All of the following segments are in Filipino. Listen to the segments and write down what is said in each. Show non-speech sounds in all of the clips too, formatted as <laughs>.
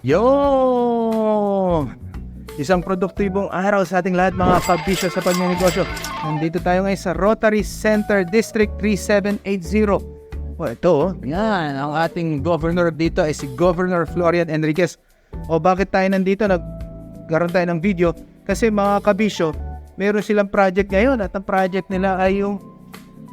Yo! Isang produktibong araw sa ating lahat mga kabisyo sa pagnenegosyo. Nandito tayo ngayon sa Rotary Center District 3780. O ito, oh, yan, ang ating governor dito ay si Governor Florian Enriquez. O bakit tayo nandito? Nagkaroon tayo ng video kasi mga kabisyo, meron silang project ngayon at ang project nila ay yung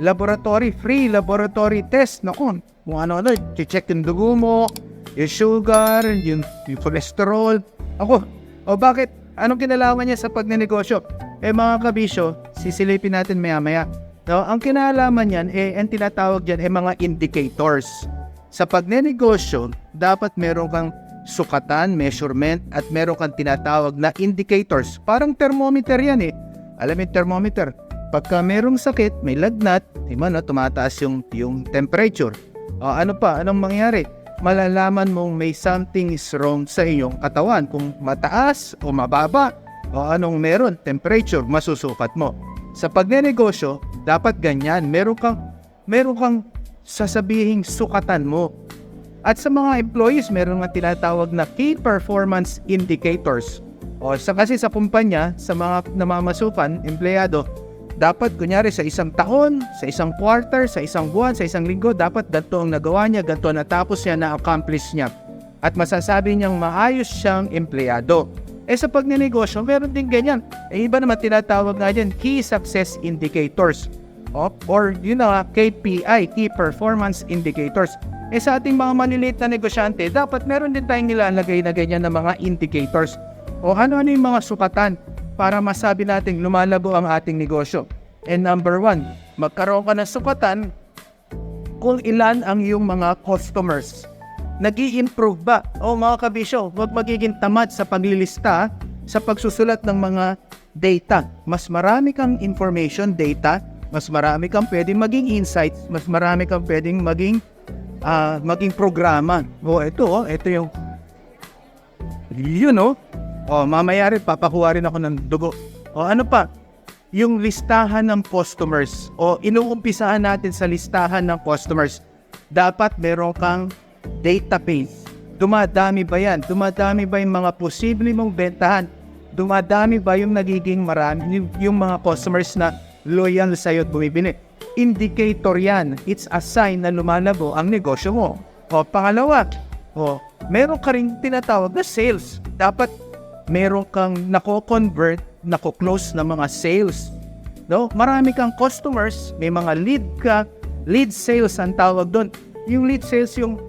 laboratory, free laboratory test. Naku, kung ano-ano, check yung dugo mo, yung sugar, yung, yung cholesterol. Ako, o bakit? Anong kinalaman niya sa pagnenegosyo? Eh mga kabisyo, sisilipin natin maya-maya. No, ang kinalaman niyan, eh, ang tinatawag diyan eh mga indicators. Sa pagnenegosyo, dapat meron kang sukatan, measurement, at meron kang tinatawag na indicators. Parang thermometer yan eh. Alam yung thermometer, pagka merong sakit, may lagnat, di ba, no, tumataas yung, yung temperature. O ano pa, anong mangyari? Malalaman mong may something is wrong sa iyong katawan. Kung mataas o mababa, o anong meron, temperature, masusukat mo. Sa pagnenegosyo, dapat ganyan. Meron kang, meron kang sasabihing sukatan mo. At sa mga employees, meron nga tinatawag na key performance indicators. O sa kasi sa kumpanya, sa mga namamasukan, empleyado, dapat kunyari sa isang taon, sa isang quarter, sa isang buwan, sa isang linggo, dapat ganito ang nagawa niya, ganito natapos niya, na-accomplish niya. At masasabi niyang maayos siyang empleyado. Eh sa pagnenegosyo, meron din ganyan. Eh iba naman tinatawag nga dyan, Key Success Indicators. O, or yun na nga, KPI, Key Performance Indicators. Eh sa ating mga maliliit na negosyante, dapat meron din tayong nilalagay na ganyan na mga indicators. O ano-ano yung mga sukatan para masabi nating lumalabo ang ating negosyo. And number one, magkaroon ka ng sukatan kung ilan ang iyong mga customers. nag improve ba? O mga kabisyo, huwag magiging tamad sa paglilista sa pagsusulat ng mga data. Mas marami kang information, data, mas marami kang pwedeng maging insights, mas marami kang pwedeng maging ah, maging programa. O ito, oh, ito yung yun oh. O mamaya rin papakuha rin ako ng dugo. O ano pa? Yung listahan ng customers o inuumpisahan natin sa listahan ng customers. Dapat meron kang database. Dumadami ba yan? Dumadami ba yung mga posible mong bentahan? Dumadami ba yung nagiging marami, yung, mga customers na loyal sa'yo at bumibili? Indicator yan. It's a sign na lumalabo ang negosyo mo. O pangalawa, o meron ka rin tinatawag na sales. Dapat meron kang nako-convert, nako-close na mga sales. No? Marami kang customers, may mga lead ka, lead sales ang tawag doon. Yung lead sales yung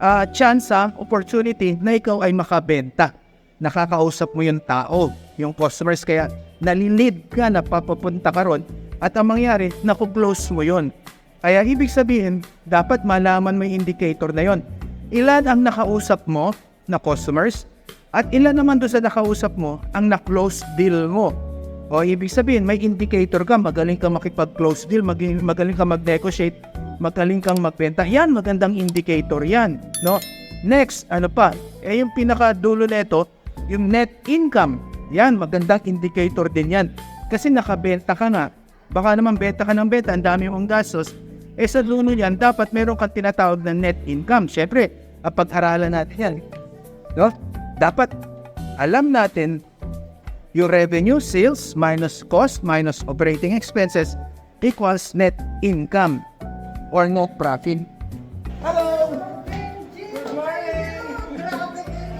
ah chance, ah, opportunity na ikaw ay makabenta. Nakakausap mo yung tao, yung customers, kaya nalilid ka, napapapunta ka ron, at ang mangyari, naku-close mo yon. Kaya ibig sabihin, dapat malaman mo yung indicator na yon. Ilan ang nakausap mo na customers, at ilan naman doon sa nakausap mo ang na-close deal mo. O ibig sabihin, may indicator ka, magaling kang makipag-close deal, magaling, magaling kang mag-negotiate, magaling kang magbenta. Yan, magandang indicator yan. No? Next, ano pa? Eh yung pinakadulo nito, yung net income. Yan, magandang indicator din yan. Kasi nakabenta ka nga. Baka naman benta ka ng benta, ang dami mong gastos. Eh sa dulo yan, dapat meron kang tinatawag na net income. Siyempre, pag-aralan natin yan. No? Dapat alam natin yung revenue, sales, minus cost, minus operating expenses equals net income or net profit. Hello! Good morning!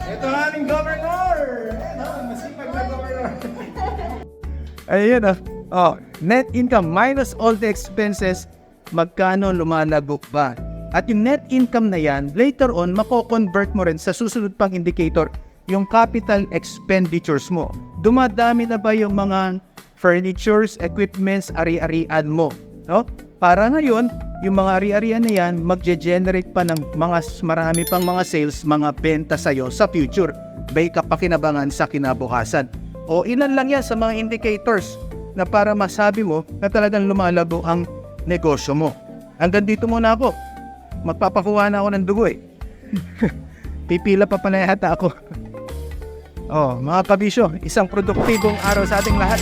Ito ang aming governor! Ano, masipag na governor. <laughs> Ayun ah. Oh, net income minus all the expenses, magkano lumalagok ba? At yung net income na yan, later on, mako-convert mo rin sa susunod pang indicator, yung capital expenditures mo. Dumadami na ba yung mga furnitures, equipments, ari-arian mo? No? Para ngayon, yung mga ari-arian na yan, magge-generate pa ng mga marami pang mga sales, mga benta sa'yo sa future. May kapakinabangan sa kinabukasan. O ilan lang yan sa mga indicators na para masabi mo na talagang lumalabo ang negosyo mo. Hanggang dito muna ako. Magpapakuha na ako ng dugo eh. <laughs> Pipila pa pala yata ako. oh, mga kabisyo, isang produktibong araw sa ating lahat.